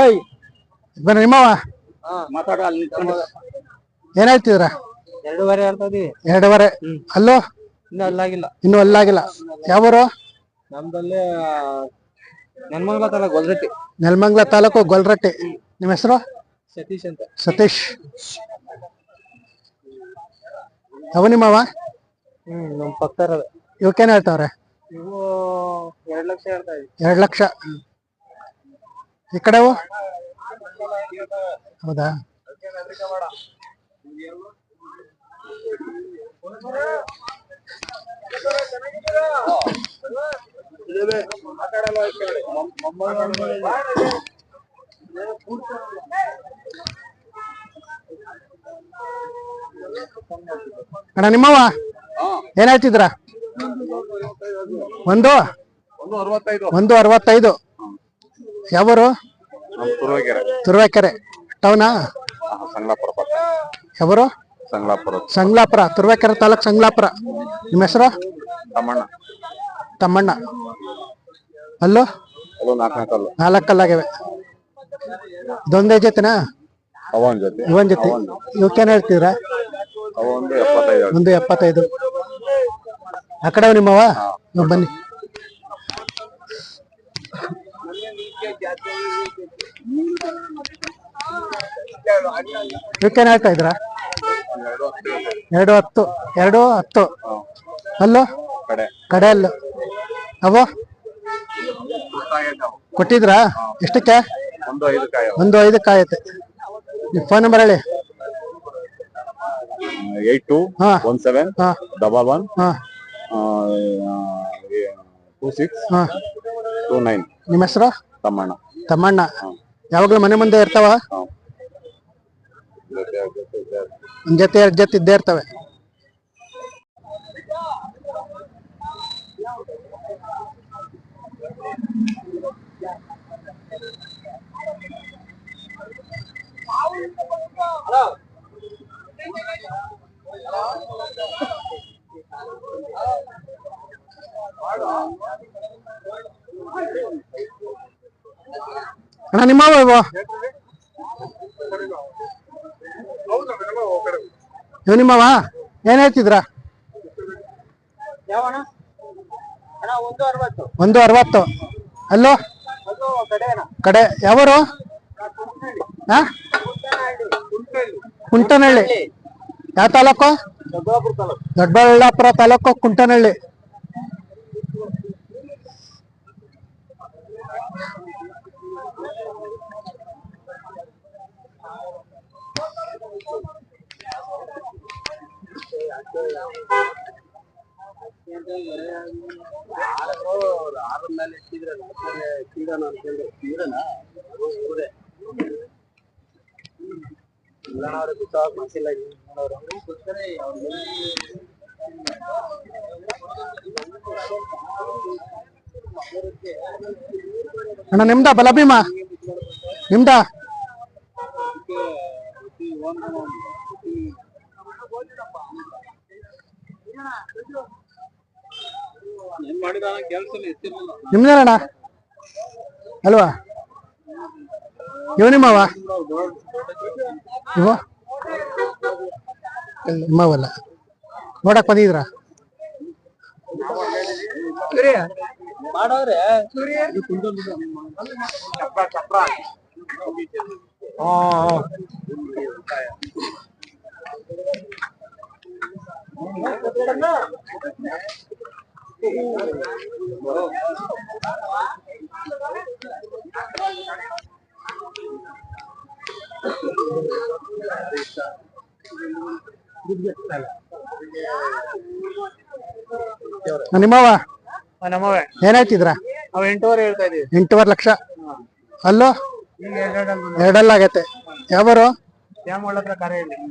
ಏಯ್ ಬನ್ನಿ ನಿಮ್ಮವ ಮಾತಾಡ ಅಲ್ಲಿ ನಿಂತ್ಕೊಂಡು. ಏನ್ ಹೇಳ್ತಿದ್ರ ಎರಡೂವರೆ ಇದೀವಿ ಎರಡೂವರೆ? ಅಲ್ಲೋ? ಇನ್ನೂ ಅಲ್ಲಾಗಿಲ್ಲ. ಇನ್ನು ಅಲ್ಲಾಗಿಲ್ಲ. ಯಾವರು? ನಮ್ದಲ್ಲಿ ನೆಲಮಂಗ್ಲ ತಾಲೂಕು ಗೊಲ್ರಟ್ಟಿ. ನೆಲಮಂಗ್ಲ ತಾಲೂಕು ಗೊಲ್ರಟ್ಟಿ. ನಿಮ್ಮ ಹೆಸರು? ಸತೀಶ್ ಅಂತ. ಸತೀಶ್. ಅವ ನಿಮ್ಮವ? ಹ್ಮ್ ನಮ್ ಪಕ್ಕದ ಇವಕ್ಕೇನ್ ಹೇಳ್ತಾವ್ರೆ? ಇವು ಎರಡ್ ಲಕ್ಷ ಹೇಳ್ತಾ ಇದೀವಿ ಎರಡ್ ಲಕ್ಷ? ಈ ಕಡೆವು ಹೌದಾ? ಅಣ್ಣ ನಿಮ್ಮವ ಏನ್ ಹೇಳ್ತಿದ್ರ? ಒಂದು? ಒಂದು ಅರವತ್ತೈದು. ಯಾವರು? ತುರುವೇಕೆರೆ. ಟೌನಾ? ಯಾವರು? ಸಂಗ್ಲಾಪುರ. ತುರುವೇಕೆರೆ ತಾಲೂಕ್ ಸಂಗ್ಲಾಪುರ. ನಿಮ್ಮ ಹೆಸರು? ತಮ್ಮಣ್ಣ. ತಮ್ಮಣ್ಣ ಅಲ್ಲೋ ನಾಲ್ಕಲ್ಲಾಗಿವೆ ಇದೊಂದೇ ಜೊತೆನಾ? ಅವ ಒಂದ್ ಜೊತೆ. ಇವನ್ ಜೊತೆ. ಇವಕ್ಕೇನ್ ಹೇಳ್ತೀರಾ? ಅವ ಒಂದು ಎಪ್ಪತ್ತೈದು ಒಂದು ಎಪ್ಪತ್ತೈದು. ಆ ಕಡೆ ನಿಮ್ಮವ ನೀವು ಬನ್ನಿ. ಇವಕ್ಕೇನ್ ಹೇಳ್ತಾ ಇದ್ರ? ಎರಡು ಹತ್ತು. ಎರಡು ಹತ್ತು. ಅಲ್ಲೋ? ಕಡೆ. ಅಲ್ಲ. ಅವು ಕೊಟ್ಟಿದ್ರಾ? ಎಷ್ಟಕ್ಕೆ? ಒಂದು ಐದು ಕಾಯತ್ತೆ. ನಿಮ್ಮ ಫೋನ್ ನಂಬರ್ ಹೇಳಿ. ಏಟ್ ಟು ಹಾ. ಒನ್ ಸೆವೆನ್ ಹಾ. ಡಬಲ್ ಒನ್ ಹಾ. ಟೂ ಸಿಕ್ಸ್ ಹಾ. Two nine. ನಿಮ್ಮ ಹೆಸರು? ತಮ್ಮಣ್ಣ. ತಮ್ಮಣ್ಣ. ಯಾವಾಗ್ಲೂ ಮನೆ ಮುಂದೆ ಇರ್ತಾವ? ಒಂದ್ ಜೊತೆ ಎರಡ್ ಜೊತೆ ಇದ್ದೇ ಇರ್ತವೆ. ಅಣ್ಣ ನಿಮ್ಮ ಇವು ಇವ್ ನಿಮ್ಮವ ಏನ್ ಹೇಳ್ತಿದ್ರ? ಒಂದು ಅರವತ್ತು. ಅಲ್ಲೋ? ಕಡೆ ಯಾವರು? ಹಾ ಕುಂಟನಹಳ್ಳಿ ಯಾವ ತಾಲೂಕು? ದೊಡ್ಡಬಳ್ಳಾಪುರ ತಾಲೂಕು ಕುಂಟನಹಳ್ಳಿ ಆರ ಮೇಲೆ ಇಟ್ಟಿದ್ರೆ ಅವ್ರಿಗೆ ಗೊತ್ತಾಗ ಮನಸ್ಸಿಲ್ಲ ನೋಡೋರು. ಅಣ್ಣ ನಿಮ್ದ ಬಲಭೀಮ? ನಿಮ್ದ? ಏನ್ ಮಾಡಿದ? ಕೆಲಸ ಎತ್ತಿರಲಿಲ್ಲ. ನಿಮ್ದೇನಣ್ಣ? ಅಲ್ವಾ? ಇವ ನಿಮ್ಮವ ಇವ ನಿಮ್ಮವಲ್ಲ ನೋಡಕ್ ಬಂದಿದ್ರ? ನಿಮ್ಮವ ನಮ್ಮವೇ ಏನ್ ಹೇಳ್ತಿದ್ರ ಅವ್ ಎಂಟೂವರೆ ಹೇಳ್ತಾ ಇದೀವಿ ಎಂಟೂವರೆ ಲಕ್ಷ? ಅಲ್ಲೋ? ಎರಡಲ್ಲಾಗೈತೆ ಯಾವರು?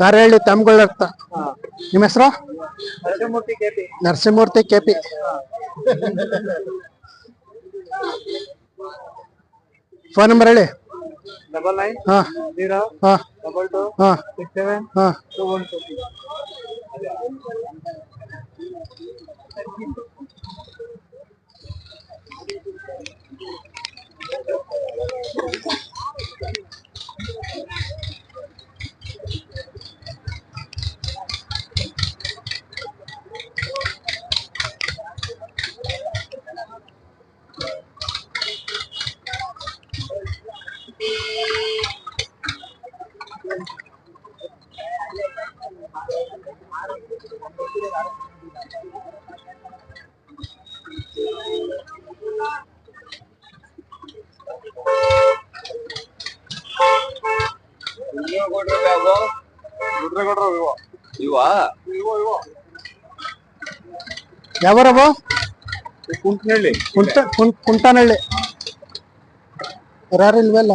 ಕಾರಹಳ್ಳಿ ತಮ್ಗಳರ್ಥ ನಿಮ್ಮ ಹೆಸರು? ನರಸಿಂಹಮೂರ್ತಿ ಕೆಪಿ ಫೋನ್ ನಂಬರ್ ಹೇಳಿ. Double nine zero double two six seven two one two ಇವಾ ಯಾವರವು ಕುಂಟ್ನಳ್ಳಿ. ಕುಂಟ ಕುಂ- ಕುಂಟನಹಳ್ಳಿ ಯಾರು ಇಲ್ವಲ್ಲ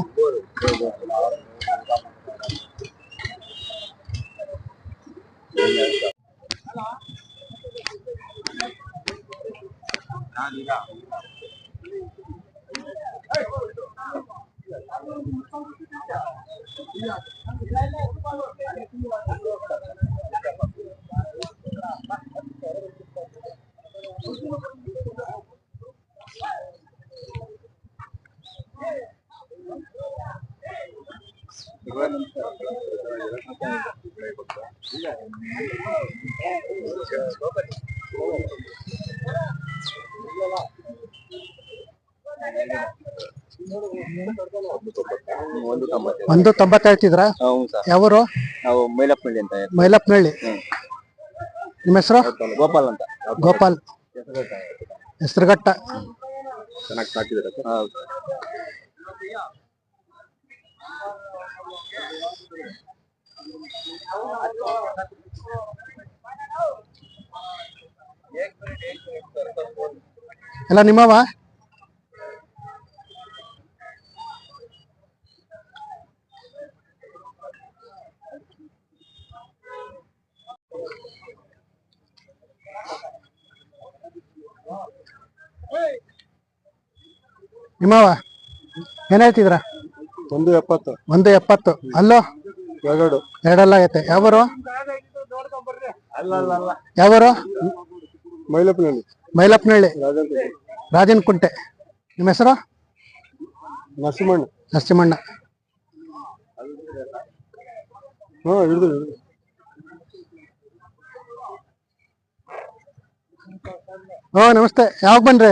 ಒಂದು ಒಂದು ತೊಂಬತ್ತು ಹೇಳ್ತಿದ್ರ ಯಾವರು? ನಾವು ಮೈಲಪ್ಪನಹಳ್ಳಿ ಅಂತ ಮೈಲಪ್ಪನಹಳ್ಳಿ ನಿಮ್ಮ ಹೆಸರು? ಗೋಪಾಲ್ ಅಂತ. ಗೋಪಾಲ್. ಹೆಸರುಘಟ್ಟ. ಚೆನ್ನಾಗಿ ಹೌದು ಎಲ್ಲ ನಿಮ್ಮವ? ನಿಮ್ಮವ ಏನ್ ಹೇಳ್ತಿದ್ರ? ಒಂದು ಎಪ್ಪತ್ತು. ಒಂದು ಎಪ್ಪತ್ತು. ಅಲ್ಲೋ? ಎರಡು. ಎರಡೆಲ್ಲ ಆಗೈತೆ. ಯಾವರು? ಯಾವರು? ಮೈಲಪ್ಪನಹಳ್ಳಿ ಮೈಲಪ್ಪನಹಳ್ಳಿ ರಾಜನ್ ಕುಂಟೆ ನಿಮ್ಮ ಹೆಸರು? ನರಸಿಂಹಣ್ಣ. ನರಸಿಂಹಣ್ಣ. ಹಾ ಹಿಡಿದು ಓ ನಮಸ್ತೆ. ಯಾವಾಗ ಬನ್ರಿ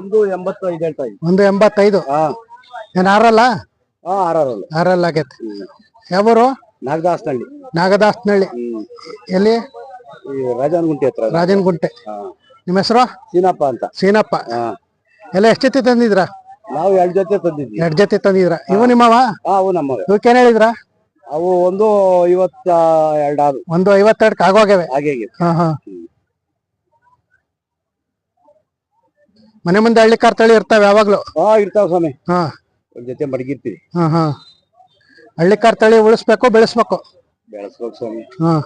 ಒಂದು ಎಂಬತ್ತೈದು ಹೇಳ್ತಾ ಒಂದು ಎಂಬತ್ತೈದು? ಏನ್ ಆರಲ್ಲ? ಹಾ ಆರಲ್ಲ ಆರಲ್ಲ ಆಗೈತೆ. ಯಾವರು? ನಾಗದಾಸ್ನಹಳ್ಳಿ ನಾಗದಾಸ್ನಹಳ್ಳಿ ಎಲ್ಲಿ? ಈ ರಾಜನಗುಂಟೆ ಹತ್ರ. ರಾಜನ್ ಗುಂಟೆ ನಿಮ್ಮ ಹೆಸರು? ಸೀನಪ್ಪ ಅಂತ. ಸೀನಪ್ಪ. ಹಾ. ಎಲ್ಲ ಎಷ್ಟು ಜೊತೆ ತಂದಿದ್ರ ನಾವು ಎರಡು ಜೊತೆ ತಂದಿದ್ವಿ ಎರಡ್ ಜೊತೆ ತಂದಿದ್ರ ಇವು ನಿಮ್ಮವ? ಅವು ನಮ್ಮವೆ. ಇವಕ್ಕೇನ್ ಹೇಳಿದ್ರ? ಅವು ಒಂದು ಐವತ್ತ ಎರಡು ಒಂದು ಐವತ್ತೆರಡಕ್ಕೆ ಆಗೋಗ್ಯವೆ. ಹಾಗೆ ಹಾ ಹಾ. ಮನೆ ಮುಂದೆ ಹಳ್ಳಿ ಕಾರ್ ತಳಿ ಇರ್ತಾವ ಯಾವಾಗ್ಲೂ? ಹಾ ಇರ್ತಾವ ಸ್ವಾಮಿ. ಹಾ. ಒಂದ್ ಜೊತೆ ಮಡಗಿರ್ತೀವಿ. ಹಾ ಹಾ. ಹಳ್ಳಿ ಕಾರ್ ತಳಿ ಉಳಿಸ್ಬೇಕು ಬೆಳೆಸ್ಬೇಕು. ಬೆಳೆಸ್ಬೇಕು ಸ್ವಾಮಿ. ಹಾ.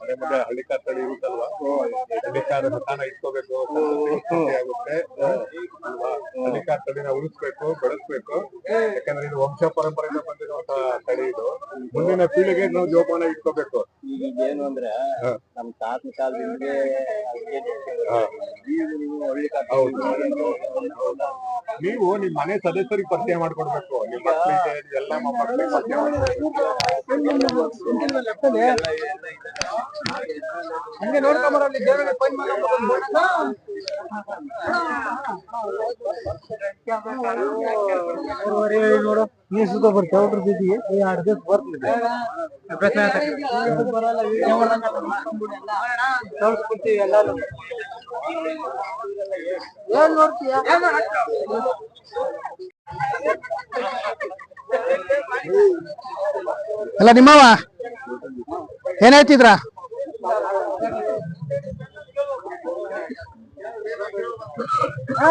ಮನೆ ಮುಂದೆ ಹಳ್ಳಿ ಕಾರ್ ತಳಿ ಇರುತ್ತಲ್ವಾ ಹಳ್ಳಿ ಮತಾನ ಇಟ್ಕೋಬೇಕು ಆಗುತ್ತೆ ಹಳ್ಳಿ ಕಾರ್ ತಳಿನ ಉಳಿಸ್ಬೇಕು ಬೆಳೆಸ್ಬೇಕು ಯಾಕಂದ್ರೆ ಇದು ವಂಶ ಪರಂಪರೆಯಿಂದ ಬಂದಿರುವಂತಹ ತಳಿ ಇದು. ಮುಂದಿನ ಪೀಳಿಗೆ ನಾವು ಜೋಪಾನ ಇಟ್ಕೋಬೇಕು. ಈಗ ಏನು ಅಂದ್ರೆ ನಮ್ ತಾತನ ಕಾಲದಿಂದ ನೀವು ನಿಮ್ ಮನೆ ಸದಸ್ಯರಿಗೆ ಪರಿಚಯ ಮಾಡ್ಕೊಡ್ಬೇಕು. ನಿಮ್ಮ ಮಕ್ಕಳಿಗೆ ಎಲ್ಲ ಪರಿಚಯ ಹಂಗೆ ನೋಡ್ಕೊಂಬರಲ್ಲಿ ನೋಡು. ನೀನ್ ಸುತ್ತ ಬರ್ತೀವಿ ಅವ್ರ ಜೊತೆಗೆ? ಎರಡು ದಿವಸ ಬರ್ತಿದ್ದೆ ಏನ್ ನೋಡ್ತೀಯ? ಅಲ್ಲ ನಿಮ್ಮವ ಏನ್ ಹೇಳ್ತಿದ್ರ? ಓ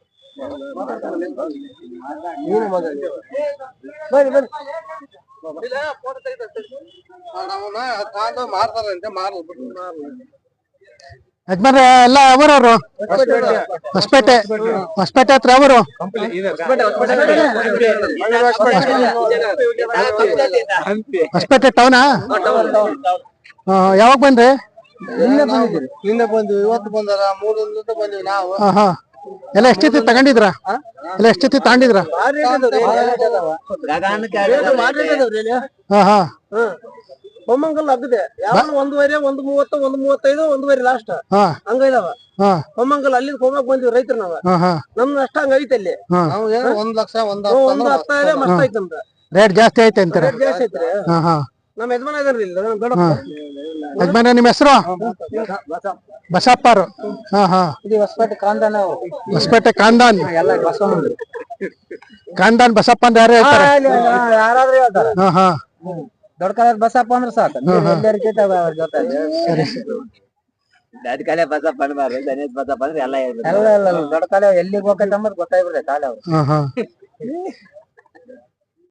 ನೀನು. ಬರ್ರಿ ಬನ್ನಿ ಮಾರ್ಲು ಯಜಮಾನ್ರೆ ಎಲ್ಲ ಅವರವ್ರು? ಹೊಸಪೇಟೆ ಹೊಸಪೇಟೆ ಹತ್ರ ಅವರು? ಹೊಸಪೇಟೆ ಟೌನಾ ಯಾವಾಗ ಬಂದ್ರಿ? ನಿನ್ನೆ ಬಂದಿದ್ದೀರಿ ನಿನ್ನೆ ಬಂದ್ವಿ ಇವತ್ತು ಬಂದಾರ ಮೂರು ಬಂದಿವಿ ನಾವು. ಎಲ್ಲ ಎಷ್ಟೈತಿ ತಗೊಂಡಿದ್ರ? ಎಲ್ಲ ಎಷ್ಟೈತಿ ತಗೊಂಡಿದ್ರ? ಹಾ ಹಾ. ಹೊಮ್ಮಂಗಲ್ ಅಗ್ದೆ ಯಾವ ಒಂದ್ ಒಂದು ಮೂವತ್ತು ಒಂದ್ ಮೂವತ್ತೈದು ಒಂದುವರೆ ಲಾಸ್ಟ್ ಹಾ. ಇದಾವ. ಹಾ. ಹೊಮ್ಮಂಗಲ್ ಅಲ್ಲಿ ಹೋಗಕ್ ಬಂದಿವಿ ರೈತರು ನಾವ. ಹಾ ಹಾ. ನಮ್ದು ಅಷ್ಟ ಹಂಗ ಐತೆ ಅಲ್ಲಿ. ಒಂದ್ ಲಕ್ಷ ಒಂದ್ ಒಂದ್ ಹತ್ತ ಇದೆ ಮಸ್ತ್ ಐತೆ ನಮ್ದು. ರೇಟ್ ಜಾಸ್ತಿ ಐತೆ ಅಂತ ರೇಟ್ ಜಾಸ್ತಿ ಐತ್ರಿ. ಹಾ ಹಾ. ನಮ್ಮ ಯಜಮಾನ ಇದಾರ್ರಿ ಇಲ್ಲಿ ನಮ್ ದೊಡ್ಡ ನಿಮ್ಮ ಹೆಸರು? ಬಸಪ್ಪರು. ಹಾ ಹಾ. ಇದು ಹೊಸಪೇಟೆ ಕಾಂದನ ಹೊಸಪೇಟೆ ಕಾಂದಾನ್. ಎಲ್ಲ ಬಸವಣ್ಣ ಕಾಂದಾನ್ ಬಸಪ್ಪ ಅಂತ ಯಾರು ಹೇಳ್ತಾರೆ? ಹಾ ಹಾ ದೊಡ್ಡ ಕಾಲ ಬಸಪ್ಪ ಅಂದ್ರೆ ಸಾಕು. ಸರಿ. ಸರಿ ಕಲೆ ಬಸಪ್ಪ ಅನ್ಬಾರ್ದು ಗಣೇಶ್ ಬಸಪ್ಪ ಅಂದ್ರೆ ಎಲ್ಲ ಹೇಳ್ಬೇಕು. ದೊಡ್ಡ ಕಾಲ ಎಲ್ಲಿಗೆ ಹೋಗ್ಬೇಕಂತ ಗೊತ್ತಾಗ್ಬಿಡ್ತೈತೆ ಕಾಲ ಅವ್ರು ಹಾ ಹಾ.